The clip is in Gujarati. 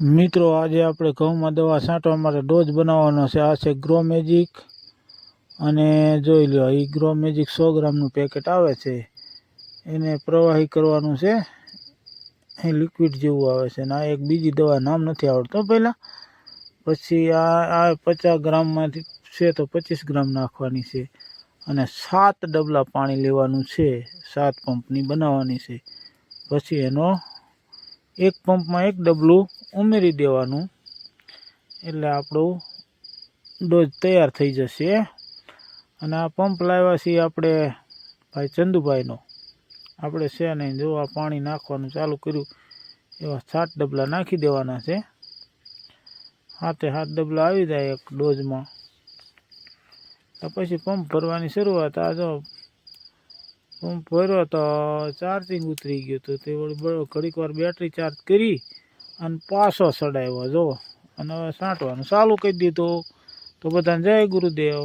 મિત્રો, આજે આપણે ઘઉંમાં દવા છાંટવા માટે ડોઝ બનાવવાનો છે. આ છે ગ્રો મેજિક અને જોઈ લો એ ગ્રો મેજિક સો ગ્રામનું પેકેટ આવે છે. એને પ્રવાહી કરવાનું છે. એ લિક્વિડ જેવું આવે છે. અને આ એક બીજી દવા નામ નથી આવડતો પહેલાં. પછી આ આ પચાસ ગ્રામમાંથી છે તો પચીસ ગ્રામ નાખવાની છે. અને સાત ડબલા પાણી લેવાનું છે. સાત પંપની બનાવવાની છે. પછી એનો એક પંપમાં એક ડબલું ઉમેરી દેવાનું. એટલે આપણું ડોઝ તૈયાર થઈ જશે. અને આ પંપ લાવ્યા છીએ આપણે ભાઈ ચંદુભાઈનો. આપણે છે નહીં જો આ પાણી નાખવાનું ચાલુ કર્યું, એવા સાત ડબલા નાખી દેવાના છે. હાથે હાથ ડબલા આવી જાય એક ડોઝમાં. તો પછી પંપ ભરવાની શરૂઆત, આ જો પંપ ભર્યો તો ચાર્જિંગ ઉતરી ગયું તો તે વળી ઘડીક વાર બેટરી ચાર્જ કરી અને પાછો ચડાવ્યો જો. અને હવે સાંટવાનું ચાલુ કરી દીધું. તો બધાને જય ગુરુદેવ.